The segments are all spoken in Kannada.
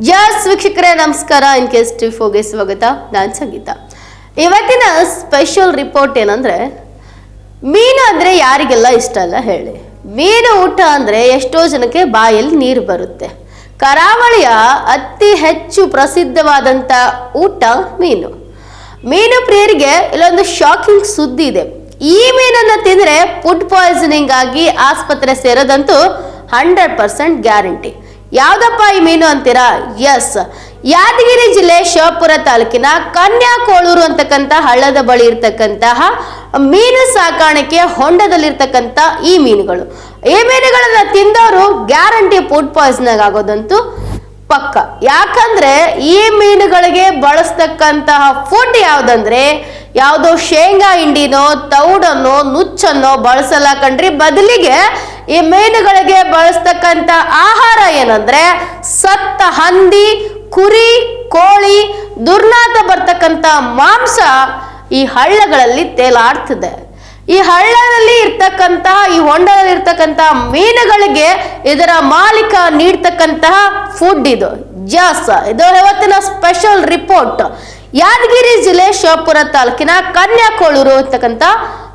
ಜಸ್ ವೀಕ್ಷಕರೇ, ನಮಸ್ಕಾರ. ಇನ್ ಕೇಸ್ ಟಿ ಫೋಗೆ ಸ್ವಾಗತ. ನಾನು ಸಂಗೀತ. ಇವತ್ತಿನ ಸ್ಪೆಷಲ್ ರಿಪೋರ್ಟ್ ಏನಂದ್ರೆ, ಮೀನು ಅಂದ್ರೆ ಯಾರಿಗೆಲ್ಲ ಇಷ್ಟ ಅಲ್ಲ ಹೇಳಿ. ಮೀನು ಊಟ ಅಂದ್ರೆ ಎಷ್ಟೋ ಜನಕ್ಕೆ ಬಾಯಲ್ಲಿ ನೀರು ಬರುತ್ತೆ. ಕರಾವಳಿಯ ಅತಿ ಹೆಚ್ಚು ಪ್ರಸಿದ್ಧವಾದಂಥ ಊಟ ಮೀನು. ಮೀನು ಪ್ರಿಯರಿಗೆ ಇಲ್ಲೊಂದು ಶಾಕಿಂಗ್ ಸುದ್ದಿ ಇದೆ. ಈ ಮೀನನ್ನು ತಿಂದ್ರೆ ಫುಡ್ ಪಾಯ್ಸನಿಂಗ್ ಆಗಿ ಆಸ್ಪತ್ರೆ ಸೇರೋದಂತೂ ಹಂಡ್ರೆಡ್ ಪರ್ಸೆಂಟ್ ಗ್ಯಾರಂಟಿ ಯಾವ್ದಪ್ಪ ಈ ಮೀನು ಅಂತೀರಾ? ಎಸ್ ಯಾದಗಿರಿ ಜಿಲ್ಲೆ ಶಿವಪುರ ತಾಲೂಕಿನ ಕನ್ಯಾಕೋಳೂರು ಅಂತಕ್ಕಂಥ ಹಳ್ಳದ ಬಳಿ ಇರ್ತಕ್ಕಂತಹ ಮೀನು ಸಾಕಾಣಿಕೆ ಹೊಂಡದಲ್ಲಿರ್ತಕ್ಕಂಥ ಈ ಮೀನುಗಳು. ಈ ಮೀನುಗಳನ್ನ ತಿಂದವರು ಗ್ಯಾರಂಟಿ ಫುಡ್ ಪಾಯ್ಸನ್ ಆಗೋದಂತೂ ಪಕ್ಕ. ಯಾಕಂದ್ರೆ ಈ ಮೀನುಗಳಿಗೆ ಬಳಸ್ತಕ್ಕಂತಹ ಫುಡ್ ಯಾವ್ದಂದ್ರೆ ಯಾವುದೋ ಶೇಂಗಾ ಹಿಂಡಿನೋ, ತೌಡನ್ನೋ, ನುಚ್ಚನ್ನೋ ಬಳಸಲ್ಲ ಕಣ್ರಿ. ಬದಲಿಗೆ ಈ ಮೀನುಗಳಿಗೆ ಬಳಸ್ತಕ್ಕಂಥ ಆಹಾರ ಏನಂದ್ರೆ ಸತ್ತ ಹಂದಿ, ಕುರಿ, ಕೋಳಿ, ದುರ್ನಾತ ಬರ್ತಕ್ಕಂಥ ಮಾಂಸ ಈ ಹಳ್ಳಗಳಲ್ಲಿ ತೇಲಾಡ್ತದೆ. ಈ ಹಳ್ಳದಲ್ಲಿ ಇರ್ತಕ್ಕಂತಹ, ಈ ಹೊಂಡದಲ್ಲಿ ಇರ್ತಕ್ಕಂತಹ ಮೀನುಗಳಿಗೆ ಇದರ ಮಾಲೀಕ ನೀಡ್ತಕ್ಕಂತಹ ಫುಡ್ ಇದು ಜಾಸ್ ಇದು ಇವತ್ತಿನ ಸ್ಪೆಷಲ್ ರಿಪೋರ್ಟ್ ಯಾದಗಿರಿ ಜಿಲ್ಲೆ ಶಿವಪುರ ತಾಲೂಕಿನ ಕನ್ಯಾಕೋಳೂರು ಅಂತಕ್ಕಂಥ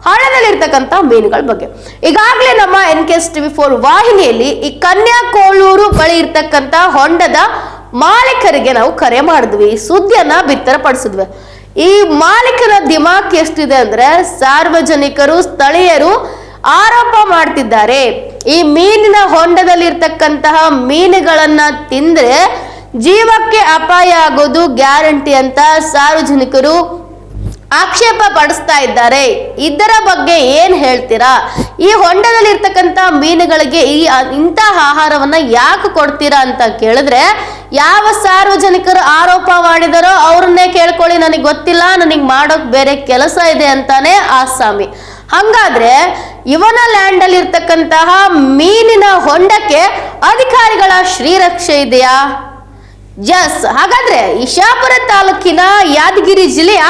ಹಳ್ಳದಲ್ಲಿ ಇರ್ತಕ್ಕಂತ ಮೀನುಗಳ ಬಗ್ಗೆ. ಈಗಾಗಲೇ ನಮ್ಮ N K S TV four ವಾಹಿನಿಯಲ್ಲಿ ಈ ಕನ್ಯಾಕೋಳೂರು ಬಳಿ ಇರ್ತಕ್ಕಂಥ ಹೊಂಡದ ಮಾಲೀಕರಿಗೆ ನಾವು ಕರೆ ಮಾಡಿದ್ವಿ. ಸುದ್ದಿಯನ್ನ ಬಿತ್ತರಪಡಿಸಿದ್ವಿ. ಈ ಮಾಲೀಕರ ದಿಮಾಕ್ ಎಷ್ಟಿದೆ ಅಂದ್ರೆ ಸಾರ್ವಜನಿಕರು, ಸ್ಥಳೀಯರು ಆರೋಪ ಮಾಡ್ತಿದ್ದಾರೆ. ಈ ಮೀನಿನ ಹೊಂಡದಲ್ಲಿರ್ತಕ್ಕಂತಹ ಮೀನುಗಳನ್ನ ತಿಂದ್ರೆ ಜೀವಕ್ಕೆ ಅಪಾಯ ಆಗೋದು ಗ್ಯಾರಂಟಿ ಅಂತ ಸಾರ್ವಜನಿಕರು ಆಕ್ಷೇಪ ಪಡಿಸ್ತಾ ಇದ್ದಾರೆ. ಇದರ ಬಗ್ಗೆ ಏನ್ ಹೇಳ್ತೀರಾ? ಈ ಹೊಂಡದಲ್ಲಿ ಇರ್ತಕ್ಕಂತ ಮೀನುಗಳಿಗೆ ಈ ಇಂತಹ ಆಹಾರವನ್ನ ಯಾಕೆ ಕೊಡ್ತೀರಾ ಅಂತ ಕೇಳಿದ್ರೆ, ಯಾವ ಸಾರ್ವಜನಿಕರು ಆರೋಪ ಮಾಡಿದಾರೋ ಅವ್ರನ್ನೇ ಕೇಳ್ಕೊಳ್ಳಿ, ನನಗೆ ಗೊತ್ತಿಲ್ಲ, ನನಗೆ ಮಾಡೋಕ್ ಬೇರೆ ಕೆಲಸ ಇದೆ ಅಂತಾನೆ ಆಸಾಮಿ. ಹಂಗಾದ್ರೆ ಇವನ ಲ್ಯಾಂಡ್ ಅಲ್ಲಿ ಇರ್ತಕ್ಕಂತಹ ಮೀನಿನ ಹೊಂಡಕ್ಕೆ ಅಧಿಕಾರಿಗಳ ಶ್ರೀರಕ್ಷೆ ಇದೆಯಾ? ಜಸ್ ಹಾಗಾದ್ರೆ ಇಶಾಪುರ ತಾಲೂಕಿನ ಯಾದಗಿರಿ ಜಿಲ್ಲೆಯ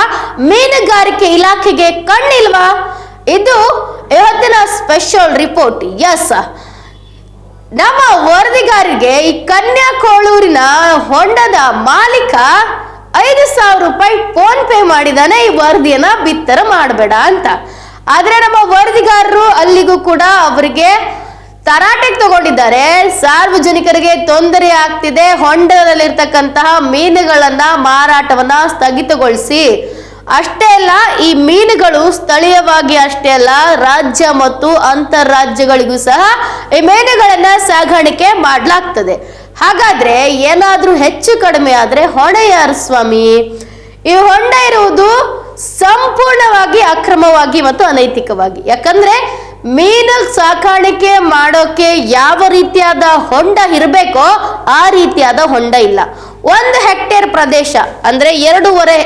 ಮೀನುಗಾರಿಕೆ ಇಲಾಖೆಗೆ ಕಣ್ಣಿಲ್ವಾ? ಇದು ಇವತ್ತಿನ ಸ್ಪೆಷಲ್ ರಿಪೋರ್ಟ್ ಎಸ್ ನಮ್ಮ ವರದಿಗಾರಿಗೆ ಈ ಕನ್ಯಾಕೋಳೂರಿನ ಹೊಂಡದ ಮಾಲೀಕ ಐದು ಸಾವಿರ ರೂಪಾಯಿ ಫೋನ್ ಪೇ ಮಾಡಿದಾನೆ ಈ ವರದಿಯನ್ನ ಬಿತ್ತರ ಮಾಡಬೇಡ ಅಂತ. ಆದ್ರೆ ನಮ್ಮ ವರದಿಗಾರರು ಅಲ್ಲಿಗೂ ಕೂಡ ಅವರಿಗೆ ತರಾಟೆಗೆ ತಗೊಂಡಿದ್ದಾರೆ. ಸಾರ್ವಜನಿಕರಿಗೆ ತೊಂದರೆ ಆಗ್ತಿದೆ. ಹೊಂಡದಲ್ಲಿರ್ತಕ್ಕಂತಹ ಮೀನುಗಳನ್ನ ಮಾರಾಟವನ್ನ ಸ್ಥಗಿತಗೊಳಿಸಿ. ಅಷ್ಟೇ ಅಲ್ಲ, ಈ ಮೀನುಗಳು ಸ್ಥಳೀಯವಾಗಿ ಅಷ್ಟೇ ಅಲ್ಲ, ರಾಜ್ಯ ಮತ್ತು ಅಂತಾರಾಜ್ಯಗಳಿಗೂ ಸಹ ಈ ಮೀನುಗಳನ್ನ ಸಾಗಾಣಿಕೆ ಮಾಡಲಾಗ್ತದೆ. ಹಾಗಾದ್ರೆ ಏನಾದ್ರೂ ಹೆಚ್ಚು ಕಡಿಮೆ ಆದ್ರೆ ಹೊಣೆ ಯಾರು ಸ್ವಾಮಿ? ಈ ಹೊಂಡ ಇರುವುದು ಸಂಪೂರ್ಣವಾಗಿ ಅಕ್ರಮವಾಗಿ ಮತ್ತು ಅನೈತಿಕವಾಗಿ. ಯಾಕಂದ್ರೆ ಮೀನು ಸಾಕಾಣಿಕೆ ಮಾಡೋಕೆ ಯಾವ ರೀತಿಯಾದ ಹೊಂಡ ಇರಬೇಕೋ ಆ ರೀತಿಯಾದ ಹೊಂಡ ಇಲ್ಲ. ಒಂದು ಹೆಕ್ಟೇರ್ ಪ್ರದೇಶ, ಅಂದ್ರೆ ಎರಡೂವರೆ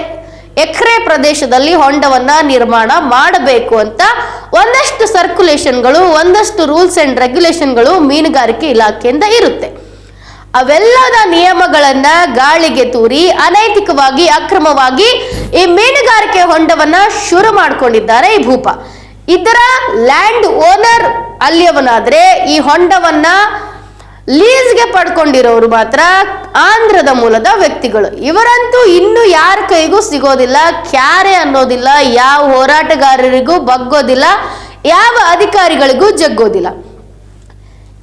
ಎಕರೆ ಪ್ರದೇಶದಲ್ಲಿ ಹೊಂಡವನ್ನ ನಿರ್ಮಾಣ ಮಾಡಬೇಕು ಅಂತ ಒಂದಷ್ಟು ಸರ್ಕ್ಯುಲೇಷನ್ಗಳು, ಒಂದಷ್ಟು ರೂಲ್ಸ್ ಅಂಡ್ ರೆಗ್ಯುಲೇಷನ್ಗಳು ಮೀನುಗಾರಿಕೆ ಇಲಾಖೆಯಿಂದ ಇರುತ್ತೆ. ಅವೆಲ್ಲದ ನಿಯಮಗಳನ್ನ ಗಾಳಿಗೆ ತೂರಿ, ಅನೈತಿಕವಾಗಿ, ಅಕ್ರಮವಾಗಿ ಈ ಮೀನುಗಾರಿಕೆ ಹೊಂಡವನ್ನ ಶುರು ಮಾಡಿಕೊಂಡಿದ್ದಾರೆ ಈ ಭೂಪ. ಇದರ ಲ್ಯಾಂಡ್ ಓನರ್ ಅಲ್ಲಿಯವನಾದ್ರೆ ಈ ಹೊಂಡವನ್ನ ಲೀಸ್ಗೆ ಪಡ್ಕೊಂಡಿರೋರು ಮಾತ್ರ ಆಂಧ್ರದ ಮೂಲದ ವ್ಯಕ್ತಿಗಳು. ಇವರಂತೂ ಇನ್ನು ಯಾರ ಕೈಗೂ ಸಿಗೋದಿಲ್ಲ, ಕ್ಯಾರೆ ಅನ್ನೋದಿಲ್ಲ, ಯಾವ ಹೋರಾಟಗಾರರಿಗೂ ಬಗ್ಗೋದಿಲ್ಲ, ಯಾವ ಅಧಿಕಾರಿಗಳಿಗೂ ಜಗ್ಗೋದಿಲ್ಲ.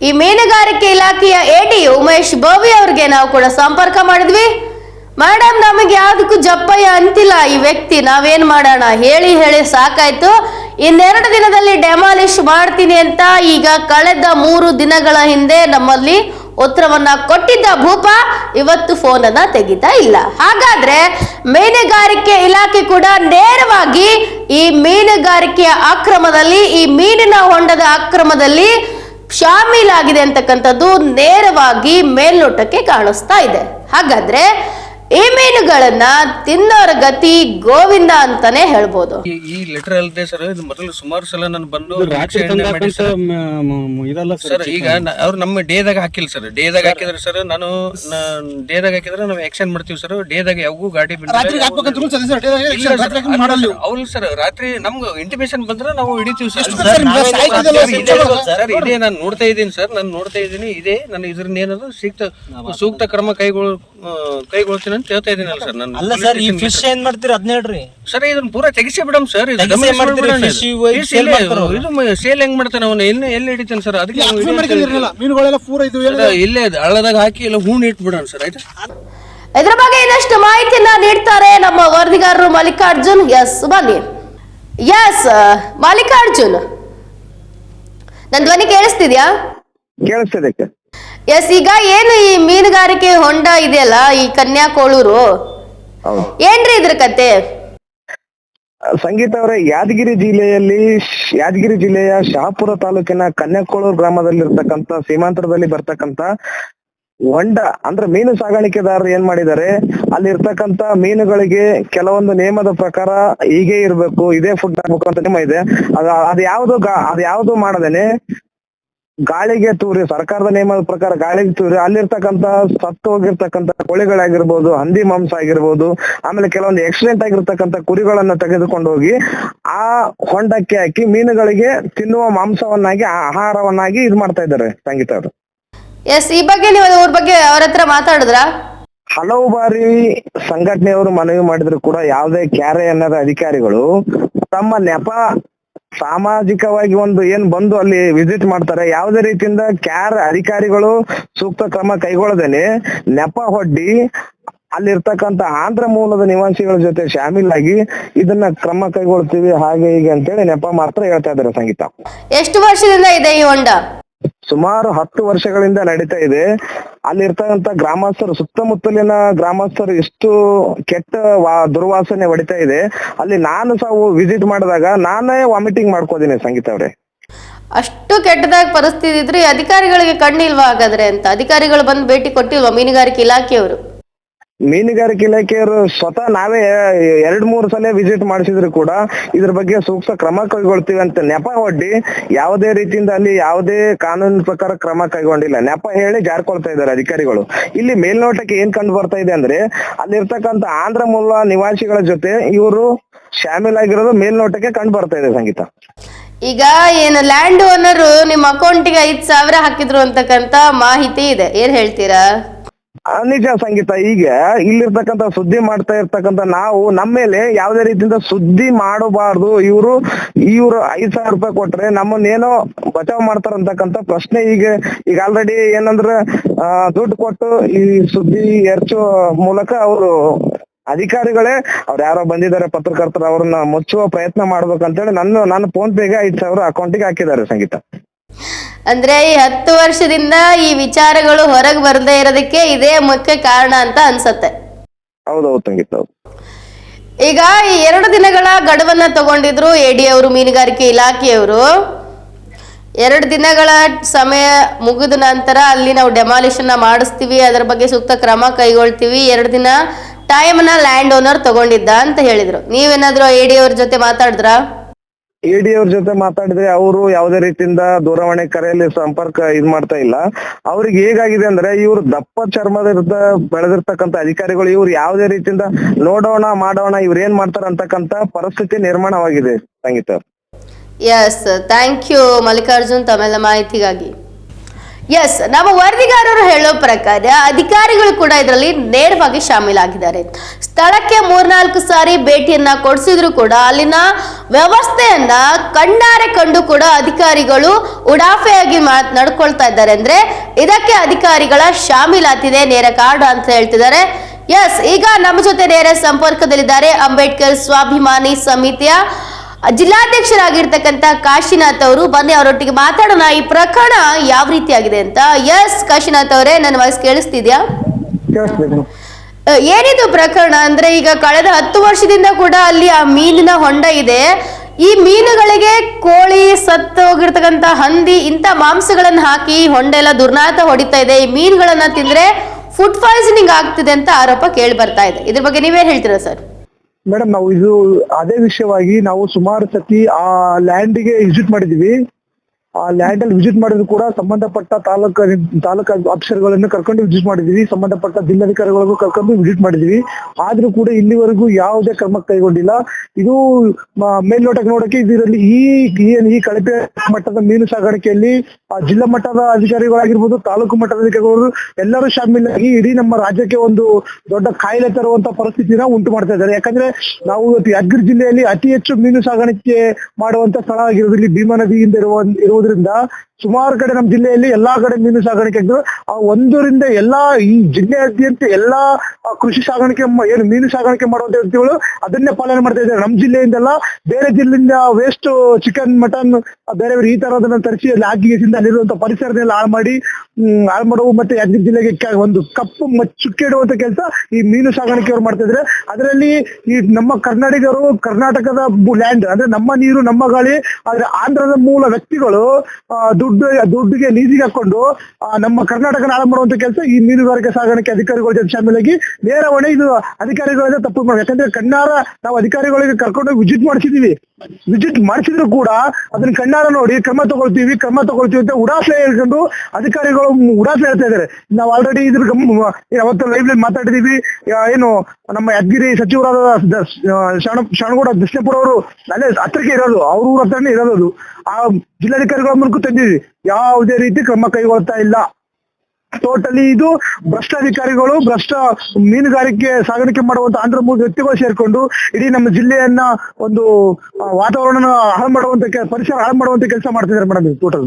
ಈ ಮೀನುಗಾರಿಕೆ ಇಲಾಖೆಯ ಎಡಿ ಉಮೇಶ್ ಬೋವಿ ಅವ್ರಿಗೆ ನಾವು ಕೂಡ ಸಂಪರ್ಕ ಮಾಡಿದ್ವಿ. ಮೇಡಮ್, ನಮಗೆ ಯಾವ್ದಕ್ಕೂ ಜಪ್ಪಯ್ಯ ಅಂತಿಲ್ಲ ಈ ವ್ಯಕ್ತಿ, ನಾವೇನ್ ಮಾಡೋಣ? ಹೇಳಿ ಹೇಳಿ ಸಾಕಾಯ್ತು. ಇನ್ನೆರಡು ದಿನದಲ್ಲಿ ಡೆಮಾಲಿಶ್ ಮಾಡ್ತೀನಿ ಅಂತ ಈಗ ಕಳೆದ ಮೂರು ದಿನಗಳ ಹಿಂದೆ ನಮ್ಮಲ್ಲಿ ಉತ್ತರವನ್ನ ಕೊಟ್ಟಿದ್ದ ಭೂಪ, ಇವತ್ತು ಫೋನನ್ನ ತೆಗಿತಾ ಇಲ್ಲ. ಹಾಗಾದ್ರೆ ಮೀನುಗಾರಿಕೆ ಇಲಾಖೆ ಕೂಡ ನೇರವಾಗಿ ಈ ಮೀನುಗಾರಿಕೆಯ ಅಕ್ರಮದಲ್ಲಿ, ಈ ಮೀನಿನ ಹೊಂಡದ ಅಕ್ರಮದಲ್ಲಿ ಶಾಮೀಲಾಗಿದೆ ಅಂತಕ್ಕಂಥದ್ದು ನೇರವಾಗಿ ಮೇಲ್ನೋಟಕ್ಕೆ ಕಾಣಿಸ್ತಾ ಇದೆ. ಹಾಗಾದ್ರೆ ಈ ಮೀನುಗಳನ್ನ ತಿನ್ನೋರ ಗತಿ ಗೋವಿಂದ ಅಂತಾನೆ ಹೇಳ್ಬೋದು. ಈ- ಈ ಲೆಟರ್ ಅಲ್ಲದೆ ಸರ್ ಇದು ಮೊದಲು ಸುಮಾರು ಸಲ ನಾನು ಬಂದು ಮಾಡಿ ಸರ್. ಇದಲ್ಲ ಸರ್ ಸರ್ ಈಗ ನ- ಅವ್ರು ನಮ್ಮ ಡೇದಾಗ ಹಾಕಿಲ್ಲ ಸರ್ ಡೇದಾಗ ಹಾಕಿದ್ರೆ ಸರ್ ನಾನು ಡೇದಾಗ ಹಾಕಿದ್ರೆ ನಾವು ಆಕ್ಷನ್ ಮಾಡ್ತೀವಿ ಸರ್ ಡೇದಾಗ ಯಾವಾಗೂ ಗಾಡಿ ರಾತ್ರಿ ಹಾಕ್ಬೇಕಂತ rules ಇದೆ sir. ರಾತ್ರಿ ಹಾಕಿ ಮಾಡಲ್ಲ ನೀವು. ಅವ್ರು ಸರ್ ರಾತ್ರಿ ನಮ್ಗೆ ಇಂಟಿಮೇಶನ್ ಬಂದ್ರೆ ನಾವು ಹಿಡಿತೀವಿ ಸರ್ ಸರ್ ಸರ್, ಇದೆ-? ಸರ್ ನಾನು ನೋಡ್ತಾ ಇದ್ದೀನಿ ಸರ್ ನಾನು ನೋಡ್ತಾ ಇದ್ದೀನಿ. ಇದೇ ನಾನು ಇದ್ರನ್ನ ಏನದು ಸೂಕ್ತ ಸೂಕ್ತ ಕ್ರಮ ಕೈಗೊಳ್ ಆ, ಕೈಗೊಳ್ತೀನಿ ಅಂತ ಹೇಳ್ತಾ ಇದ್ದೀನಲ್ಲ ಸರ್. ನಾನು ಅಲ್ಲ ಸರ್ ಈ ಫಿಶ್ ಏನ್ ಮಾಡ್ತೀರಿ ಅದ್ನ ಹೇಳ್ರಿ. ಸರ್ ಇದನ್ನ ಪೂರಾ ತೆಗಿಸೇ ಬಿಡಮ್ ಸರ್. ಇದು ತೆಗಿಸೇ ಗಮನಿಸಿ ಮಾಡ್ತೀರಿ, fish ಇದು. ಇವು Fish ಮಾಡ್ತಾರ ಅವ್ರು. ಇದು ಸೇಲ್ ಹೆಂಗ್ ಮಾಡ್ತಾನೆ ಅವನು? ಎಲ್ಲಿ ಎಲ್ಲಿ ಹಿಡಿತಾನೆ ಸರ್? ಅದಕ್ಕೆ ಅವ್ನು ಅರ್ಥ ಮಾಡ್ಕೊಂಡಿರಲಿಲ್ಲ. ಮೀನುಗಳೆಲ್ಲ ಪೂರ ಇದು ಏನು ಸರ್, ಇಲ್ಲೇ ಹಳ್ಳದಾಗ ಹಾಕಿ ಎಲ್ಲ ಹೂಣ್ ಇಟ್ಬಿಡೋಣ ಸರ್ ಆಯ್ತಾ? ಇದ್ರ ಬಗ್ಗೆ ಇನ್ನಷ್ಟು ಮಾಹಿತಿಯನ್ನ ನೀಡ್ತಾರೆ ನಮ್ಮ ವರದಿಗಾರರು ಮಲ್ಲಿಕಾರ್ಜುನ್ ಎಸ್ ಬನ್ನಿ ಎಸ್ ಮಲ್ಲಿಕಾರ್ಜುನ್. ನನ್ ಧ್ವನಿ ಕೇಳಿಸ್ತಿದ್ಯಾ? ಕೇಳಿಸ್ತದೆ ಅಕ್ಕ. ಎಸ್ ಈಗ ಏನು ಈ ಮೀನುಗಾರಿಕೆ ಹೊಂಡ ಇದೆಯಲ್ಲ ಈ ಕನ್ಯಾಕೋಳೂರು? ಏನ್ರಿ ಇದ್ರ ಕತೆ? ಸಂಗೀತ ಅವರೇ ಯಾದಗಿರಿ ಜಿಲ್ಲೆಯಲ್ಲಿ ಯಾದಗಿರಿ ಜಿಲ್ಲೆಯ ಶಹಾಪುರ ತಾಲೂಕಿನ ಕನ್ಯಾಕೋಳೂರು ಗ್ರಾಮದಲ್ಲಿರ್ತಕ್ಕಂಥ ಸೀಮಾಂತರದಲ್ಲಿ ಬರ್ತಕ್ಕಂತ ಹೊಂಡ ಅಂದ್ರೆ ಮೀನು ಸಾಗಾಣಿಕೆದಾರರು ಏನ್ ಮಾಡಿದ್ದಾರೆ ಅಲ್ಲಿ ಇರ್ತಕ್ಕಂತ ಮೀನುಗಳಿಗೆ ಕೆಲವೊಂದು ನಿಯಮದ ಪ್ರಕಾರ ಹೀಗೆ ಇರ್ಬೇಕು ಇದೇ ಫುಡ್ ಆಗ್ಬೇಕು ಅಂತ ನಿಯಮ ಇದೆ. ಅದ ಅದ್ ಯಾವ್ದು ಅದ್ ಯಾವ್ದು ಮಾಡದೇನೆ ಗಾಳಿಗೆ ತೂರಿ ಸರ್ಕಾರದ ನಿಯಮದ ಪ್ರಕಾರ ಗಾಳಿಗೆ ತೂರಿ ಅಲ್ಲಿರ್ತಕ್ಕಂತ ಸತ್ತು ಹೋಗಿರ್ತಕ್ಕಂತ ಕೋಳಿಗಳಾಗಿರ್ಬೋದು ಹಂದಿ ಮಾಂಸ ಆಗಿರ್ಬೋದು ಆಮೇಲೆ ಕೆಲವೊಂದು ಎಕ್ಸಿಡೆಂಟ್ ಆಗಿರ್ತಕ್ಕಂತ ಕುರಿಗಳನ್ನ ತೆಗೆದುಕೊಂಡು ಹೋಗಿ ಆ ಹೊಂಡಕ್ಕೆ ಹಾಕಿ ಮೀನುಗಳಿಗೆ ತಿನ್ನುವ ಮಾಂಸವನ್ನಾಗಿ ಆಹಾರವನ್ನಾಗಿ ಇದು ಮಾಡ್ತಾ ಇದ್ದಾರೆ ಸಂಗೀತ ಅವರು. ಎಸ್ ಈ ಬಗ್ಗೆ ನೀವು ಅವ್ರ ಬಗ್ಗೆ ಅವ್ರ ಹತ್ರ ಮಾತಾಡಿದ್ರಾ? ಹಲವು ಬಾರಿ ಸಂಘಟನೆಯವರು ಮನವಿ ಮಾಡಿದ್ರು ಕೂಡ ಯಾವುದೇ ಕ್ಯಾರೆ ಅನ್ನದ ಅಧಿಕಾರಿಗಳು ತಮ್ಮ ನೆಪ ಸಾಮಾಜಿಕವಾಗಿ ಒಂದು ಏನ್ ಬಂದು ಅಲ್ಲಿ ವಿಸಿಟ್ ಮಾಡ್ತಾರೆ, ಯಾವುದೇ ರೀತಿಯಿಂದ ಕ್ಯಾರ್ ಅಧಿಕಾರಿಗಳು ಸೂಕ್ತ ಕ್ರಮ ಕೈಗೊಳ್ಳದೇನೆ ನೆಪ ಹೊಡ್ಡಿ ಅಲ್ಲಿರ್ತಕ್ಕಂತ ಆಂಧ್ರ ಮೂಲದ ನಿವಾಸಿಗಳ ಜೊತೆ ಶಾಮೀಲಾಗಿ ಇದನ್ನ ಕ್ರಮ ಕೈಗೊಳ್ತೀವಿ, ಹಾಗೆ ಹೀಗೆ ಅಂತೇಳಿ ನೆಪ ಮಾತ್ರ ಹೇಳ್ತಾ ಇದ್ದಾರೆ ಸಂಗೀತ. ಎಷ್ಟು ವರ್ಷದಿಂದ ಇದೆ ಈ ಹೊಂಡ? ಸುಮಾರು ಹತ್ತು ವರ್ಷಗಳಿಂದ ನಡೀತಾ ಇದೆ. ಅಲ್ಲಿರ್ತಕ್ಕಂಥ ಗ್ರಾಮಸ್ಥರು, ಸುತ್ತಮುತ್ತಲಿನ ಗ್ರಾಮಸ್ಥರು ಎಷ್ಟು ಕೆಟ್ಟ ದುರ್ವಾಸನೆ ಹೊಡಿತಾ ಇದೆ. ಅಲ್ಲಿ ನಾನು ಸಹ ವಿಸಿಟ್ ಮಾಡಿದಾಗ ನಾನೇ ವಾಮಿಟಿಂಗ್ ಮಾಡ್ಕೋತೀನಿ ಸಂಗೀತ ಅವ್ರೆ. ಅಷ್ಟು ಕೆಟ್ಟದಾಗ ಪರಿಸ್ಥಿತಿ ಇದ್ರೆ ಅಧಿಕಾರಿಗಳಿಗೆ ಕಣ್ಣಿಲ್ವಾ ಹಾಗಾದ್ರೆ ಅಂತ? ಅಧಿಕಾರಿಗಳು ಬಂದು ಭೇಟಿ ಕೊಟ್ಟಿಲ್ವಾ ಮೀನುಗಾರಿಕೆ ಇಲಾಖೆಯವರು? ಮೀನುಗಾರಿಕೆ ಇಲಾಖೆಯವರು ಸ್ವತಃ ನಾವೇ ಎರಡ್ ಮೂರು ಸಲ ವಿಸಿಟ್ ಮಾಡಿಸಿದ್ರು ಕೂಡ ಇದ್ರ ಬಗ್ಗೆ ಸೂಕ್ತ ಕ್ರಮ ಕೈಗೊಳ್ತೀವಿ ಅಂತ ನೆಪ ಒಡ್ಡಿ ಯಾವುದೇ ರೀತಿಯಿಂದ ಅಲ್ಲಿ ಯಾವುದೇ ಕಾನೂನಿನ ಪ್ರಕಾರ ಕ್ರಮ ಕೈಗೊಂಡಿಲ್ಲ. ನೆಪ ಹೇಳಿ ಜಾರ್ಕೊಳ್ತಾ ಇದ್ದಾರೆ ಅಧಿಕಾರಿಗಳು. ಇಲ್ಲಿ ಮೇಲ್ನೋಟಕ್ಕೆ ಏನ್ ಕಂಡು ಬರ್ತಾ ಇದೆ ಅಂದ್ರೆ ಅಲ್ಲಿರ್ತಕ್ಕಂತ ಆಂಧ್ರ ಮೂಲ ನಿವಾಸಿಗಳ ಜೊತೆ ಇವರು ಶಾಮೀಲಾಗಿರೋದು ಮೇಲ್ನೋಟಕ್ಕೆ ಕಂಡು ಬರ್ತಾ ಇದೆ ಸಂಗೀತ. ಈಗ ಏನು ಲ್ಯಾಂಡ್ ಓನರ್ ನಿಮ್ಮ ಅಕೌಂಟಿಗೆ ಐದ್ ಸಾವಿರ ಹಾಕಿದ್ರು ಅಂತಕ್ಕಂತ ಮಾಹಿತಿ ಇದೆ. ಏನ್ ಹೇಳ್ತೀರಾ? ನಿಜ ಸಂಗೀತ ಈಗ ಇಲ್ಲಿರ್ತಕ್ಕಂತ ಸುದ್ದಿ ಮಾಡ್ತಾ ಇರ್ತಕ್ಕಂತ ನಾವು ನಮ್ಮ ಮೇಲೆ ಯಾವ್ದೇ ರೀತಿಯಿಂದ ಸುದ್ದಿ ಮಾಡಬಾರ್ದು. ಇವರು ಇವರು ಐದ್ ಸಾವಿರ ರೂಪಾಯಿ ಕೊಟ್ರೆ ನಮ್ಮನ್ನೇನೋ ಬಚಾವ್ ಮಾಡ್ತಾರಂತಕ್ಕಂತ ಪ್ರಶ್ನೆ ಈಗ ಈಗ ಆಲ್ರೆಡಿ ಏನಂದ್ರ ದುಡ್ಡು ಕೊಟ್ಟು ಈ ಸುದ್ದಿ ಹೆಚ್ಚು ಮೂಲಕ ಅವರು ಅಧಿಕಾರಿಗಳೇ, ಅವ್ರು ಯಾರೋ ಬಂದಿದ್ದಾರೆ ಪತ್ರಕರ್ತರು ಅವ್ರನ್ನ ಮುಚ್ಚುವ ಪ್ರಯತ್ನ ಮಾಡ್ಬೇಕಂತೇಳಿ ನನ್ನ ನನ್ನ ಫೋನ್ ಪೇಗೆ ಐದ್ ಸಾವಿರ ಅಕೌಂಟಿಗೆ ಹಾಕಿದ್ದಾರೆ ಸಂಗೀತ. ಅಂದ್ರೆ ಈ ಹತ್ತು ವರ್ಷದಿಂದ ಈ ವಿಚಾರಗಳು ಹೊರಗೆ ಬರದೇ ಇರೋದಕ್ಕೆ ಇದೇ ಮುಖ್ಯ ಕಾರಣ ಅಂತ ಅನ್ಸತ್ತೆ. ಹೌದೌದು ಸಂಗೀತ ಹೌದು. ಈಗ ಈ ಎರಡು ದಿನಗಳ ಗಡುವನ್ನ ತಗೊಂಡಿದ್ರು ಎಡಿ ಅವರು ಮೀನುಗಾರಿಕೆ ಇಲಾಖೆಯವರು. ಎರಡು ದಿನಗಳ ಸಮಯ ಮುಗಿದ ನಂತರ ಅಲ್ಲಿ ನಾವು ಡೆಮಾಲಿಷನ್ ಮಾಡಿಸ್ತೀವಿ ಅದರ ಬಗ್ಗೆ ಸೂಕ್ತ ಕ್ರಮ ಕೈಗೊಳ್ತೀವಿ. ಎರಡು ದಿನ ಟೈಮ್ನ ಲ್ಯಾಂಡ್ ಓನರ್ ತಗೊಂಡಿದ್ದ ಅಂತ ಹೇಳಿದ್ರು. ನೀವೇನಾದ್ರೂ ಎಡಿ ಅವ್ರ ಜೊತೆ ಮಾತಾಡಿದ್ರಾ? ಎಡಿ ಅವ್ರ ಜೊತೆ ಮಾತಾಡಿದ್ರೆ ಅವರು ಯಾವುದೇ ರೀತಿಯಿಂದ ದೂರವಾಣಿ ಕರೆಯಲ್ಲಿ ಸಂಪರ್ಕ ಇದ್ ಮಾಡ್ತಾ ಇಲ್ಲ. ಅವ್ರಿಗೆ ಹೇಗಾಗಿದೆ ಅಂದ್ರೆ ಇವ್ರು ದಪ್ಪ ಚರ್ಮದ ಬೆಳೆದಿರ್ತಕ್ಕಂತ ಅಧಿಕಾರಿಗಳು ಇವ್ರು ಯಾವುದೇ ರೀತಿಯಿಂದ ನೋಡೋಣ, ಮಾಡೋಣ, ಇವ್ರು ಏನ್ ಮಾಡ್ತಾರ ಅಂತಕ್ಕಂತ ಪರಿಸ್ಥಿತಿ ನಿರ್ಮಾಣವಾಗಿದೆ, Sangeetha. Yes thank you Mallikarjun, ತಮ್ಮೆಲ್ಲ ಮಾಹಿತಿಗಾಗಿ. ಎಸ್ ನಮ್ಮ ವರದಿಗಾರರು ಹೇಳೋ ಪ್ರಕಾರ ಅಧಿಕಾರಿಗಳು ಕೂಡ ಇದರಲ್ಲಿ ನೇರವಾಗಿ ಶಾಮೀಲಾಗಿದ್ದಾರೆ. ಸ್ಥಳಕ್ಕೆ ಮೂರ್ನಾಲ್ಕು ಸಾರಿ ಭೇಟಿಯನ್ನ ಕೊಡಿಸಿದ್ರು ಕೂಡ ಅಲ್ಲಿನ ವ್ಯವಸ್ಥೆಯನ್ನ ಕಣ್ಣಾರೆ ಕಂಡು ಕೂಡ ಅಧಿಕಾರಿಗಳು ಉಡಾಫೆಯಾಗಿ ನಡ್ಕೊಳ್ತಾ ಇದ್ದಾರೆ ಅಂದ್ರೆ ಇದಕ್ಕೆ ಅಧಿಕಾರಿಗಳ ಶಾಮೀಲಾತಿದೆ, ನೇರ ಕಾರ್ಡ್ ಅಂತ ಹೇಳ್ತಿದ್ದಾರೆ. ಎಸ್ ಈಗ ನಮ್ಮ ಜೊತೆ ನೇರ ಸಂಪರ್ಕದಲ್ಲಿದ್ದಾರೆ ಅಂಬೇಡ್ಕರ್ ಸ್ವಾಭಿಮಾನಿ ಸಮಿತಿಯ ಜಿಲ್ಲಾಧ್ಯಕ್ಷರಾಗಿರ್ತಕ್ಕಂಥ ಕಾಶಿನಾಥ್ ಅವರು ಬಂದು ಅವರೊಟ್ಟಿಗೆ ಮಾತಾಡೋಣ. ಈ ಪ್ರಕರಣ ಯಾವ ರೀತಿ ಆಗಿದೆ ಅಂತ. ಎಸ್ ಕಾಶಿನಾಥ್ ಅವರೇ ನನ್ನ ವಾಯ್ಸ್ ಕೇಳಿಸ್ತಿದ್ಯಾ? ಏನಿದು ಪ್ರಕರಣ ಅಂದ್ರೆ ಈಗ ಕಳೆದ ಹತ್ತು ವರ್ಷದಿಂದ ಕೂಡ ಅಲ್ಲಿ ಆ ಮೀನಿನ ಹೊಂಡ ಇದೆ. ಈ ಮೀನುಗಳಿಗೆ ಕೋಳಿ ಸತ್ತು ಹೋಗಿರ್ತಕ್ಕಂಥ ಹಂದಿ ಇಂಥ ಮಾಂಸಗಳನ್ನ ಹಾಕಿ ಹೊಂಡ ಎಲ್ಲ ದುರ್ನಾತ ಹೊಡಿತಾ ಇದೆ. ಈ ಮೀನುಗಳನ್ನ ತಿಂದ್ರೆ ಫುಡ್ ಪಾಯ್ಸನಿಂಗ್ ಆಗ್ತಿದೆ ಅಂತ ಆರೋಪ ಕೇಳಿ ಬರ್ತಾ ಇದೆ. ಇದ್ರ ಬಗ್ಗೆ ನೀವೇನ್ ಹೇಳ್ತೀರಾ ಸರ್? ಮೇಡಮ್ ನಾವು ಇದು ಅದೇ ವಿಷಯವಾಗಿ ನಾವು ಸುಮಾರು ಸತಿ ಆ ಲ್ಯಾಂಡ್ಗೆ ವಿಸಿಟ್ ಮಾಡಿದೀವಿ. ಆ ಲ್ಯಾಂಡ್ ಅಲ್ಲಿ ವಿಸಿಟ್ ಮಾಡಿದ್ರು ಕೂಡ ಸಂಬಂಧಪಟ್ಟ ತಾಲೂಕು ತಾಲೂಕು ಆಫೀಸರ್ಗಳನ್ನು ಕರ್ಕೊಂಡು ವಿಸಿಟ್ ಮಾಡಿದೀವಿ. ಸಂಬಂಧಪಟ್ಟ ಜಿಲ್ಲಾಧಿಕಾರಿಗಳಿಗೂ ಕರ್ಕೊಂಡು ವಿಸಿಟ್ ಮಾಡಿದೀವಿ. ಆದ್ರೂ ಕೂಡ ಇಲ್ಲಿವರೆಗೂ ಯಾವುದೇ ಕ್ರಮ ಕೈಗೊಂಡಿಲ್ಲ. ಇದು ಮೇಲ್ನೋಟಕ್ಕೆ ನೋಡಕ್ಕೆ ಇದರಲ್ಲಿ ಈ, ಈ- ಕಳಪೆ ಮಟ್ಟದ ಮೀನು ಸಾಗಾಣಿಕೆಯಲ್ಲಿ, ಆ ಜಿಲ್ಲಾ ಮಟ್ಟದ ಅಧಿಕಾರಿಗಳಾಗಿರ್ಬೋದು, ತಾಲೂಕು ಮಟ್ಟದ ಅಧಿಕಾರಿಗಳು ಎಲ್ಲರೂ ಶಾಮೀಲಾಗಿ ಇಡೀ ನಮ್ಮ ರಾಜ್ಯಕ್ಕೆ ಒಂದು ದೊಡ್ಡ ಕಾಯಿಲೆ ತರುವಂತ ಪರಿಸ್ಥಿತಿನ ಉಂಟು ಮಾಡ್ತಾ ಇದ್ದಾರೆ. ಯಾಕಂದ್ರೆ ನಾವು ಇವತ್ತು ಯಾದಗಿರಿ ಜಿಲ್ಲೆಯಲ್ಲಿ ಅತಿ ಹೆಚ್ಚು ಮೀನು ಸಾಗಾಣಿಕೆ ಮಾಡುವಂತ ಸ್ಥಳ ಆಗಿರೋದು ಇಲ್ಲಿ ಭೀಮಾ ನದಿಯಿಂದ ಇರುವ ಇರುವುದರಿಂದ ಸುಮಾರು ಕಡೆ ನಮ್ಮ ಜಿಲ್ಲೆಯಲ್ಲಿ ಎಲ್ಲಾ ಕಡೆ ಮೀನು ಸಾಗಾಣಿಕೆ ಆ ಒಂದರಿಂದ ಎಲ್ಲಾ ಈ ಜಿಲ್ಲೆಯಾದ್ಯಂತ ಎಲ್ಲಾ ಕೃಷಿ ಸಾಗಾಣಿಕೆ ಏನು ಮೀನು ಸಾಗಾಣಿಕೆ ಮಾಡುವಂತ ವ್ಯಕ್ತಿಗಳು ಅದನ್ನೇ ಪಾಲನೆ ಮಾಡ್ತಾ ಇದ್ದಾರೆ. ನಮ್ಮ ಜಿಲ್ಲೆಯಿಂದಲ್ಲ ಬೇರೆ ಜಿಲ್ಲೆಯಿಂದ ವೇಸ್ಟ್ ಚಿಕನ್ ಮಟನ್ ಬೇರೆ ಬೇರೆ ಈ ತರದನ್ನ ತರಿಸಿ ಅಲ್ಲಿ ಹಾಕಿಗೆಸಿಂದ ಅಲ್ಲಿರುವಂತ ಪರಿಸರದಲ್ಲಿ ಹಾಳು ಮಾಡಿ ಹಾಳು ಮಾಡುವ ಮತ್ತೆ ಯಾದಗಿರಿ ಜಿಲ್ಲೆಗೆ ಒಂದು ಕಪ್ಪು ಮಚ್ಚುಕ್ಕೆ ಇಡುವಂತ ಕೆಲಸ ಈ ಮೀನು ಸಾಗಾಣಿಕೆಯವರು ಮಾಡ್ತಾ ಇದ್ರೆ ಅದರಲ್ಲಿ ಈ ನಮ್ಮ ಕರ್ನಾಟಕರು ಕರ್ನಾಟಕದ ಲ್ಯಾಂಡ್ ಅಂದ್ರೆ ನಮ್ಮ ನೀರು, ನಮ್ಮ ಗಾಳಿ, ಆದ್ರೆ ಆಂಧ್ರದ ಮೂಲ ವ್ಯಕ್ತಿಗಳು ದುಡ್ಡು, ದುಡ್ಡಿಗೆ ಲೀಸಿಗೆ ಹಾಕೊಂಡು ನಮ್ಮ ಕರ್ನಾಟಕನ ಹಾಳು ಮಾಡುವಂತ ಕೆಲಸ ಈ ಮೀನುಗಾರಿಕೆ ಸಾಗಾಣಿಕೆ ಅಧಿಕಾರಿಗಳ ಜೊತೆ ಶಾಮೀಲಾಗಿ ನೇರ ಹೊಣೆ ಇದು ಅಧಿಕಾರಿಗಳಿಂದ ತಪ್ಪು ಮಾಡಿ ಯಾಕಂದ್ರೆ ಕಣ್ಣಾರ ನಾವು ಅಧಿಕಾರಿಗಳಿಗೆ ಕರ್ಕೊಂಡೋಗಿ ವಿಸಿಟ್ ಮಾಡಿಸಿದೀವಿ ವಿಸಿಟ್ ಮಾಡಿಸಿದ್ರು ಕೂಡ ಅದನ್ನ ಕಣ್ಣಾರ ನೋಡಿ, ಕ್ರಮ ತಗೊಳ್ತೀವಿ ಕ್ರಮ ತಗೊಳ್ತೀವಿ ಅಂತ ಉಡಾಫೆ ಹೇಳ್ಕೊಂಡು ಅಧಿಕಾರಿಗಳು ಉಡಾಫೆ ಹೇಳ್ತಾ ಇದಾರೆ. ನಾವು ಆಲ್ರೆಡಿ ಇದ್ರ ಅವತ್ತು ಲೈವ್ ಮಾತಾಡಿದೀವಿ. ಏನು, ನಮ್ಮ ಯಾದಗಿರಿ ಸಚಿವರಾದ ಶರಣಗೌಡ ದೃಷ್ಣಪುರ ಅವರು ಅಲ್ಲೇ ಹತ್ರಕ್ಕೆ ಇರೋದು, ಅವ್ರ ಊರ ಹತ್ರನೇ ಇರೋದು. ಆ, ಜಿಲ್ಲಾಧಿಕಾರಿಗಳ ಮೂಲಕ ತಂದಿದ್ವಿ ಯಾವುದೇ ರೀತಿ ಕ್ರಮ ಕೈಗೊಳ್ತಾ ಇಲ್ಲ. ಟೋಟಲಿ ಇದು ಭ್ರಷ್ಟ ಅಧಿಕಾರಿಗಳು ಭ್ರಷ್ಟ ಮೀನುಗಾರಿಕೆ ಸಾಗಾಣಿಕೆ ಮಾಡುವಂತ ಆಂಧ್ರ ಮೂರು ವ್ಯಕ್ತಿಗಳು ಸೇರ್ಕೊಂಡು ಇಡೀ ನಮ್ಮ ಜಿಲ್ಲೆಯನ್ನ ಒಂದು ವಾತಾವರಣ ಹಾಳು ಮಾಡುವಂತ ಪರಿಸರ ಹಾಳು ಮಾಡುವಂತ ಕೆಲಸ ಮಾಡ್ತಿದ್ದಾರೆ ಮೇಡಮ್ ಟೋಟಲ್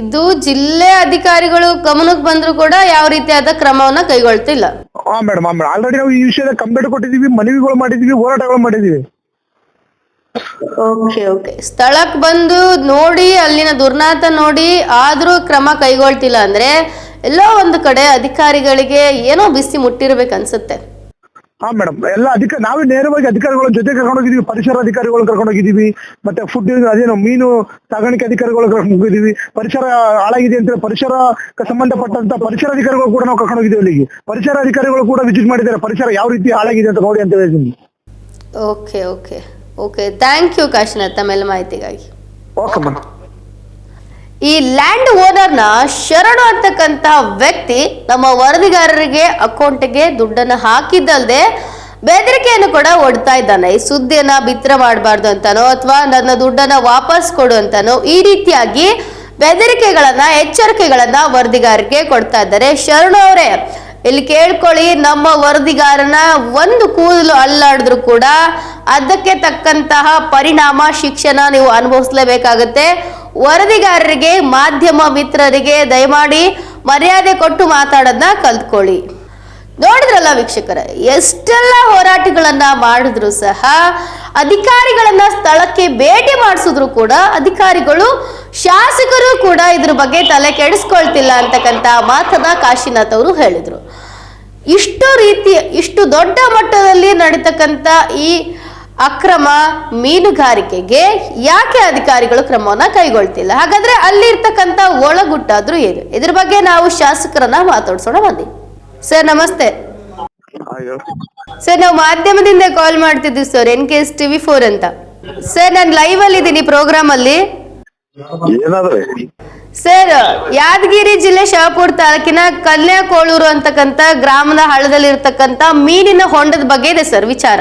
ಇದು ಜಿಲ್ಲೆ ಅಧಿಕಾರಿಗಳು ಗಮನಕ್ಕೆ ಬಂದ್ರು ಕೂಡ ಯಾವ ರೀತಿಯಾದ ಕ್ರಮವನ್ನ ಕೈಗೊಳ್ತಿಲ್ಲ. ಹಾ ಮೇಡಮ್ ಹಾ ಮೇಡಮ್. ಆಲ್ರೆಡಿ ನಾವು ಈ ವಿಷಯದ ಕಂಪ್ಲೇಂಟ್ ಕೊಟ್ಟಿದೀವಿ ಮನವಿಗಳು ಮಾಡಿದೀವಿ ಹೋರಾಟಗಳು ಮಾಡಿದೀವಿ ಓಕೆ ಓಕೆ ಸ್ಥಳಕ್ಕೆ ಬಂದು ನೋಡಿ ಅಲ್ಲಿನ ದುರ್ನಾತ ನೋಡಿ ಆದ್ರೂ ಕ್ರಮ ಕೈಗೊಳ್ತಿಲ್ಲ ಅಂದ್ರೆ ಎಲ್ಲೋ ಒಂದು ಕಡೆ ಅಧಿಕಾರಿಗಳಿಗೆ ಏನೋ ಬಿಸಿ ಮುಟ್ಟಿರ್ಬೇಕು ಅನ್ಸುತ್ತೆ. ಹಾ ಮೇಡಮ್ ಎಲ್ಲ ಅಧಿಕ ನಾವೇ ನೇರವಾಗಿ ಅಧಿಕಾರಿಗಳ ಜೊತೆ ಕರ್ಕೊಂಡು ಹೋಗಿದೀವಿ. ಪರಿಸರ ಅಧಿಕಾರಿಗಳು ಕರ್ಕೊಂಡು ಹೋಗಿದೀವಿ. ಮತ್ತೆ ಫುಡ್ ಅದೇನು ಮೀನು ಸಾಗಾಣಿಕೆ ಅಧಿಕಾರಿಗಳು ಕರ್ಕೊಂಡು ಹೋಗಿದೀವಿ. ಪರಿಸರ ಹಾಳಾಗಿದೆ ಅಂತ ಪರಿಸರ ಸಂಬಂಧಪಟ್ಟಂತ ಪರಿಸರ ಅಧಿಕಾರಿಗಳು ಕೂಡ ನಾವು ಕರ್ಕೊಂಡು ಹೋಗಿದ್ದೀವಿ ಅಲ್ಲಿಗೆ. ಪರಿಸರ ಅಧಿಕಾರಿಗಳು ಕೂಡ ವಿಸಿಟ್ ಮಾಡಿದ್ದಾರೆ. ಪರಿಸರ ಯಾವ ರೀತಿ ಹಾಳಾಗಿದೆ ಅಂತ ನೋಡಿ ಅಂತ ಹೇಳಿದ್ವಿ okay okay okay thank you Kashinath. ತಮ್ಮೆಲ್ಲ ಮಾಹಿತಿಗಾಗಿ. ಓಕೆ ಮೇಡಮ್ ಈ ಲ್ಯಾಂಡ್ ಓನರ್ನ ಶರಣು ಅಂತಕ್ಕಂತಹ ವ್ಯಕ್ತಿ ನಮ್ಮ ವರದಿಗಾರರಿಗೆ ಅಕೌಂಟ್ಗೆ ದುಡ್ಡನ್ನು ಹಾಕಿದ್ದಲ್ಲದೆ ಬೆದರಿಕೆಯನ್ನು ಕೂಡ ಒಡ್ತಾ ಇದ್ದಾನೆ. ಈ ಸುದ್ದಿಯನ್ನ ಬಿತ್ತರ ಮಾಡಬಾರ್ದು ಅಂತಾನೋ ಅಥವಾ ನನ್ನ ದುಡ್ಡನ್ನ ವಾಪಸ್ ಕೊಡು ಅಂತಾನೋ ಈ ರೀತಿಯಾಗಿ ಬೆದರಿಕೆಗಳನ್ನ, ಎಚ್ಚರಿಕೆಗಳನ್ನ ವರದಿಗಾರರಿಗೆ ಕೊಡ್ತಾ ಇದ್ದಾರೆ. ಶರಣು ಅವರೇ, ಇಲ್ಲಿ ಕೇಳ್ಕೊಳ್ಳಿ, ನಮ್ಮ ವರದಿಗಾರನ ಒಂದು ಕೂದಲು ಅಲ್ಲಾಡಿದ್ರು ಕೂಡ ಅದಕ್ಕೆ ತಕ್ಕಂತಹ ಪರಿಣಾಮ ಶಿಕ್ಷಣ ನೀವು ಅನುಭವಿಸ್ಲೇಬೇಕಾಗತ್ತೆ. ವರದಿಗಾರರಿಗೆ, ಮಾಧ್ಯಮ ಮಿತ್ರರಿಗೆ ದಯಮಾಡಿ ಮರ್ಯಾದೆ ಕೊಟ್ಟು ಮಾತಾಡೋದನ್ನ ಕಲ್ತ್ಕೊಳ್ಳಿ. ನೋಡಿದ್ರಲ್ಲ ವೀಕ್ಷಕರ, ಎಷ್ಟೆಲ್ಲ ಹೋರಾಟಗಳನ್ನ ಮಾಡಿದ್ರು ಸಹ ಅಧಿಕಾರಿಗಳನ್ನ ಸ್ಥಳಕ್ಕೆ ಭೇಟಿ ಮಾಡಿಸಿದ್ರು ಕೂಡ ಅಧಿಕಾರಿಗಳು ಶಾಸಕರು ಕೂಡ ಇದ್ರ ಬಗ್ಗೆ ತಲೆ ಕೆಡಿಸ್ಕೊಳ್ತಿಲ್ಲ ಅಂತಕ್ಕಂತ ಮಾತನ್ನ ಕಾಶಿನಾಥ್ ಅವರು ಹೇಳಿದ್ರು. ಇಷ್ಟು ರೀತಿ, ಇಷ್ಟು ದೊಡ್ಡ ಮಟ್ಟದಲ್ಲಿ ನಡೀತಕ್ಕಂಥ ಈ ಅಕ್ರಮ ಮೀನುಗಾರಿಕೆಗೆ ಯಾಕೆ ಅಧಿಕಾರಿಗಳು ಕ್ರಮವನ್ನ ಕೈಗೊಳ್ತಿಲ್ಲ? ಹಾಗಾದ್ರೆ ಅಲ್ಲಿ ಇರ್ತಕ್ಕಂತ ಒಳಗುಟ್ಟಾದ್ರೂ ಏನು? ಇದ್ರ ಬಗ್ಗೆ ನಾವು ಶಾಸಕರನ್ನ ಮಾತಾಡ್ಸೋಣ ಬನ್ನಿ. ಸರ್ ನಮಸ್ತೆ. ಸರ್ ನಾವು ಮಾಧ್ಯಮದಿಂದ ಕಾಲ್ ಮಾಡ್ತಿದ್ವಿ sir N K S TV four ಅಂತ. ಸರ್ ನಾನು ಲೈವ್ ಅಲ್ಲಿ ಇದ್ದೀನಿ ಪ್ರೋಗ್ರಾಮ್ ಅಲ್ಲಿ ಸರ್ ಯಾದಗಿರಿ ಜಿಲ್ಲೆ ಶಹಾಪುರ ತಾಲೂಕಿನ ಕಲ್ಯಾಕೋಳೂರು ಅಂತಕ್ಕಂತ ಗ್ರಾಮದ ಹಳ್ಳದಲ್ಲಿ ಇರ್ತಕ್ಕಂತ ಮೀನಿನ ಹೊಂಡದ ಬಗ್ಗೆ ಇದೆ ಸರ್ ವಿಚಾರ.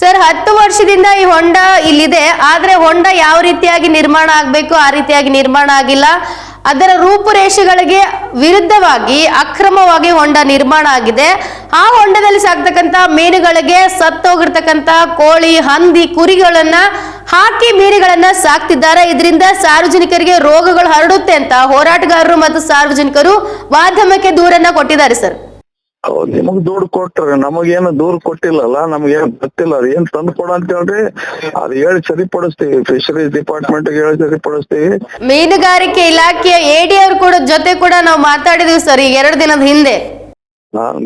ಸರ್, ಹತ್ತು ವರ್ಷದಿಂದ ಈ ಹೊಂಡ ಇಲ್ಲಿದೆ. ಆದ್ರೆ ಹೊಂಡ ಯಾವ ರೀತಿಯಾಗಿ ನಿರ್ಮಾಣ ಆಗ್ಬೇಕು, ಆ ರೀತಿಯಾಗಿ ನಿರ್ಮಾಣ ಆಗಿಲ್ಲ. ಅದರ ರೂಪುರೇಷೆಗಳಿಗೆ ವಿರುದ್ಧವಾಗಿ ಅಕ್ರಮವಾಗಿ ಹೊಂಡ ನಿರ್ಮಾಣ ಆಗಿದೆ. ಆ ಹೊಂಡದಲ್ಲಿ ಸಾಕ್ತಕ್ಕಂತ ಮೀನುಗಳಿಗೆ ಸತ್ತೋಗಿರ್ತಕ್ಕಂತ ಕೋಳಿ, ಹಂದಿ, ಕುರಿಗಳನ್ನ ಹಾಕಿ ಮೀನುಗಳನ್ನ ಸಾಕ್ತಿದ್ದಾರೆ. ಇದರಿಂದ ಸಾರ್ವಜನಿಕರಿಗೆ ರೋಗಗಳು ಹರಡುತ್ತೆ ಅಂತ ಹೋರಾಟಗಾರರು ಮತ್ತು ಸಾರ್ವಜನಿಕರು ಮಾಧ್ಯಮಕ್ಕೆ ದೂರನ್ನ ಕೊಟ್ಟಿದ್ದಾರೆ, ಸರ್. ನಿಮಗ್ ದುಡ್ಡು ಕೊಟ್ರ ನಮಗೇನು ದೂರ ಕೊಟ್ಟಿಲ್ಲಲ್ಲ ನಮಗೇನು ಗೊತ್ತಿಲ್ಲ ಅದ್ ಏನ್ ತಂದು ಕೊಡ ಅಂತ ಹೇಳ್ರಿ. ಅದ್ ಹೇಳಿ ಸರಿಪಡಿಸ್ತೀವಿ ಫಿಶರೀಸ್ ಡಿಪಾರ್ಟ್ಮೆಂಟ್ ಹೇಳಿ ಸರಿಪಡಿಸ್ತೀವಿ. ಮೀನುಗಾರಿಕೆ ಇಲಾಖೆಯ ಎಡಿ ಅವ್ರ ಕೂಡ ಜೊತೆ ಕೂಡ ನಾವು ಮಾತಾಡಿದೀವಿ ಸರ್ ಈಗ ಎರಡು ದಿನದ ಹಿಂದೆ.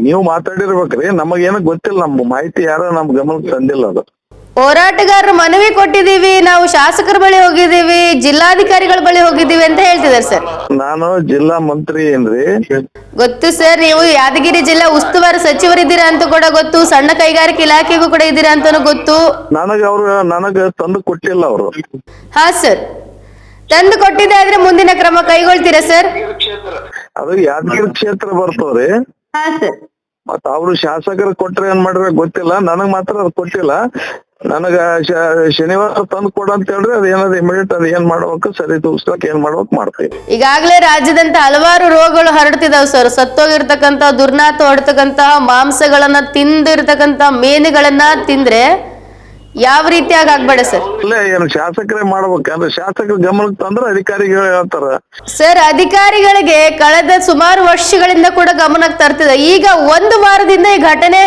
ನೀವು ಮಾತಾಡಿರ್ಬೇಕ್ರಿ ನಮಗೇನು ಗೊತ್ತಿಲ್ಲ ನಮ್ ಮಾಹಿತಿ ಯಾರು ನಮ್ ಗಮನಕ್ಕೆ ತಂದಿಲ್ಲ ಅದು. ಹೋರಾಟಗಾರರು ಮನವಿ ಕೊಟ್ಟಿದ್ದೀವಿ ನಾವು ಶಾಸಕರ ಬಳಿ ಹೋಗಿದ್ದೀವಿ ಜಿಲ್ಲಾಧಿಕಾರಿಗಳ ಬಳಿ ಹೋಗಿದ್ದೀವಿ ಅಂತ ಹೇಳ್ತಿದ್ದಾರೆ ಸರ್. ನಾನು ಜಿಲ್ಲಾ ಮಂತ್ರಿ ಏನ್ರಿ? ಗೊತ್ತು ಸರ್ ನೀವು ಯಾದಗಿರಿ ಜಿಲ್ಲಾ ಉಸ್ತುವಾರಿ ಸಚಿವರಿದ್ದೀರಾ ಅಂತ ಕೂಡ ಗೊತ್ತು ಸಣ್ಣ ಕೈಗಾರಿಕೆ ಇಲಾಖೆಗೂ ಕೂಡ ಇದ್ದೀರಾ ಅಂತಾನು ಗೊತ್ತು. ನನಗ ಅವ್ರು ನನಗ ತಂದು ಕೊಟ್ಟಿಲ್ಲ ಅವರು. ಹಾ ಸರ್ ತಂದು ಕೊಟ್ಟಿದೆ ಆದ್ರೆ ಮುಂದಿನ ಕ್ರಮ ಕೈಗೊಳ್ತೀರಾ ಸರ್? ಅದು ಯಾದಗಿರಿ ಕ್ಷೇತ್ರ ಬರ್ತವ್ರಿ. ಹಾ ಸರ್. ಮತ್ತ ಅವ್ರು ಶಾಸಕರು ಕೊಟ್ರೆ ಏನ್ ಮಾಡ್ರೆ ಗೊತ್ತಿಲ್ಲ ನನಗ್ ಮಾತ್ರ ಅದು ಕೊಟ್ಟಿಲ್ಲ. ನನಗ ಶನಿವಾರ ತಂದು ಕೊಡ ಅಂತ ಹೇಳಿದ್ರೆ ಅದ್ ಏನದ ಇಮಿಡಿಯೇಟ್ ಅದ ಏನ್ ಮಾಡ್ಬೇಕು, ಸರಿ ತೂಗ್ಸ್ಲಕ್ ಏನ್ ಮಾಡ್ಬೇಕು ಮಾಡ್ತೀವಿ. ಈಗಾಗಲೇ ರಾಜ್ಯದಂತ ಹಲವಾರು ರೋಗಗಳು ಹರಡ್ತಿದಾವ್ ಸರ್. ಸತ್ತೋಗಿರ್ತಕ್ಕಂತ ದುರ್ನಾತ ಹೊಡ್ತಕ್ಕಂತಹ, ಮಾಂಸಗಳನ್ನ ತಿಂದಿರ್ತಕ್ಕಂತ ಮೀನುಗಳನ್ನ ತಿಂದ್ರೆ ಯಾವ ರೀತಿಯಾಗಿ ಆಗ್ಬೇಡ ಸರ್? ಇಲ್ಲ ಏನು ಶಾಸಕರೇ ಮಾಡ್ಬೇಕಂದ್ರೆ ಶಾಸಕರ ಗಮನಕ್ಕೆ ತಂದ್ರೆ ಅಧಿಕಾರಿಗಳು ಹೇಳ್ತಾರ. ಸರ್ ಅಧಿಕಾರಿಗಳಿಗೆ ಕಳೆದ ಸುಮಾರು ವರ್ಷಗಳಿಂದ ಕೂಡ ಗಮನಕ್ಕೆ ತರ್ತಿದೆ. ಈಗ ಒಂದು ವಾರದಿಂದ ಈ ಘಟನೆ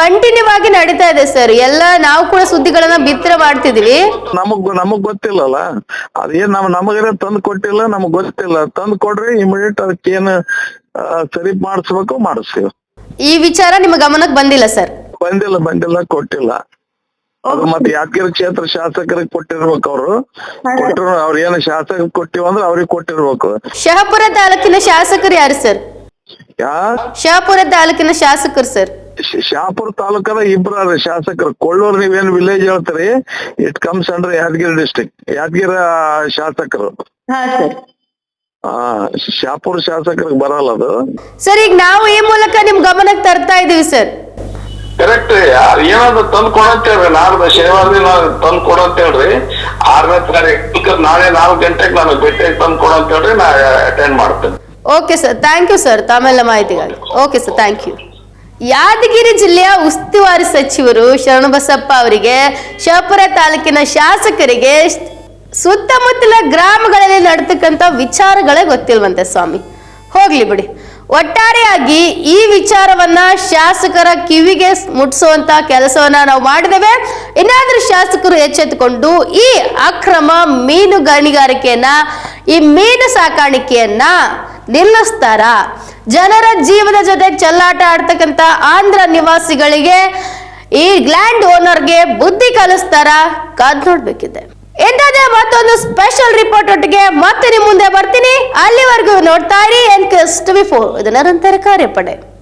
ಕಂಟಿನ್ಯೂ ಆಗಿ ನಡೀತಾ ಇದೆ ಸರ್. ಎಲ್ಲ ನಾವು ಕೂಡ ಸುದ್ದಿಗಳನ್ನ ಬಿತ್ತರ ಮಾಡ್ತಿದೀವಿ. ನಮಗ್ ನಮಗ್ ಗೊತ್ತಿಲ್ಲಲ್ಲ? ಅದೇನ್ ನಮ್ ನಮಗೇನೆ ತಂದು ಕೊಟ್ಟಿಲ್ಲ ನಮಗ್ ಗೊತ್ತಿಲ್ಲ. ತಂದು ಕೊಡ್ರಿ ಇಮಿಡಿಯೇಟ್ ಅದಕ್ಕೇನು ಸರಿ ಮಾಡಿಸ್ಬೇಕು ಮಾಡಿಸ್ತೀವಿ. ಈ ವಿಚಾರ ನಿಮ್ಮ ಗಮನಕ್ಕೆ ಬಂದಿಲ್ಲ ಸರ್? ಬಂದಿಲ್ಲ ಬಂದಿಲ್ಲ ಕೊಟ್ಟಿಲ್ಲ. ಮತ್ತೆ ಯಾದಗಿರಿ ಕ್ಷೇತ್ರ ಶಾಸಕರಿಗೆ ಕೊಟ್ಟಿರ್ಬೇಕು ಅವರು. ಕೊಟ್ಟರು ಅವ್ರ ಏನ್ ಶಾಸಕ ಕೊಟ್ಟಿವ ಅಂದ್ರೆ ಅವ್ರಿಗೆ ಕೊಟ್ಟಿರ್ಬೇಕು. ಶಹಪುರ ತಾಲೂಕಿನ ಶಾಸಕರು ಯಾರು ಸರ್? ಯಾ? ಶಹಪುರ ತಾಲೂಕಿನ ಶಾಸಕರು ಸರ್. ಶಾಪುರ್ ತಾಲೂಕದ ಇಬ್ರ ಶಾಸಕರು. ಕೊಳ್ಳೂರ್ ನೀವೇನ್ ವಿಲೇಜ್ ಹೇಳ್ತೀರಿ? It comes under Yadgir district Yadgir ಶಾಸಕರು. ಹಾ ಸರ್. ಆ ಶಾಪುರ ಶಾಸಕರಿಗೆ ಬರಲ್ಲ ಅದು. ಸರ್ ಈಗ ನಾವು ಈ ಮೂಲಕ ನಿಮ್ ಗಮನಕ್ಕೆ ತರ್ತಾ ಇದೀವಿ ಸರ್. ಕರೆಕ್ಟ್ ಏನಾದ್ರು ತಂದು ಕೊಡಂತ ಹೇಳ್ರಿ. ನಾಡ್ದು ಶನಿವಾರ ದಿನ ತಂದು ಕೊಡಂತ ಹೇಳ್ರಿ. ಆರನೇ ತಾರೀಕು ನಾಳೆ ನಾಲ್ಕು ಗಂಟೆಗೆ ನಾನು ಭೇಟಿ ತಂದು ಕೊಡಂತ ಹೇಳ್ರಿ. ನಾ ಅಟೆಂಡ್ ಮಾಡ್ತೇನೆ. Okay sir thank you sir ತಮ್ಮೆಲ್ಲ ಮಾಹಿತಿಗಾಗಿ. Okay sir thank you Yadgir ಜಿಲ್ಲೆಯ ಉಸ್ತುವಾರಿ ಸಚಿವರು ಶರಣಬಸಪ್ಪ ಅವರಿಗೆ ಶಹಪುರ ತಾಲೂಕಿನ ಶಾಸಕರಿಗೆ ಸುತ್ತಮುತ್ತಲ ಗ್ರಾಮಗಳಲ್ಲಿ ನಡೆತಕ್ಕಂಥ ವಿಚಾರಗಳೇ ಗೊತ್ತಿಲ್ವಂತೆ ಸ್ವಾಮಿ. ಹೋಗ್ಲಿ ಬಿಡಿ. ಒಟ್ಟಾರೆಯಾಗಿ ಈ ವಿಚಾರವನ್ನ ಶಾಸಕರ ಕಿವಿಗೆ ಮುಟ್ಸುವಂತ ಕೆಲಸವನ್ನ ನಾವು ಮಾಡಿದ್ದೇವೆ. ಇನ್ನಾದ್ರೂ ಶಾಸಕರು ಎಚ್ಚೆತ್ತುಕೊಂಡು ಈ ಅಕ್ರಮ ಮೀನು ಗಣಿಗಾರಿಕೆಯನ್ನ, ಈ ಮೀನು ಸಾಕಾಣಿಕೆಯನ್ನ ನಿಲ್ಲಿಸ್ತಾರ. ಜನರ ಜೀವದ ಜೊತೆ ಚಲ್ಲಾಟ ಆಡ್ತಕ್ಕಂಥ ಆಂಧ್ರ ನಿವಾಸಿಗಳಿಗೆ ಈ ಗ್ಲ್ಯಾಂಡ್ ಓನರ್ಗೆ ಬುದ್ಧಿ ಕಲಿಸ್ತಾರ. ಕಾದ್ ನೋಡ್ಬೇಕಿದೆ. ಇಂಥದ್ದೇ ಮತ್ತೊಂದು ಸ್ಪೆಷಲ್ ರಿಪೋರ್ಟ್ ಒಟ್ಟಿಗೆ ಮತ್ತೆ ನಿಮ್ಮ ಮುಂದೆ ಬರ್ತೀನಿ. ಅಲ್ಲಿವರೆಗೂ ನೋಡ್ತಾ ಇರಿ ಎನ್ ಟಿವಿ ಬಿಫೋರ್ ಇದು ನಿರಂತರ ಕಾರ್ಯಪಡೆ.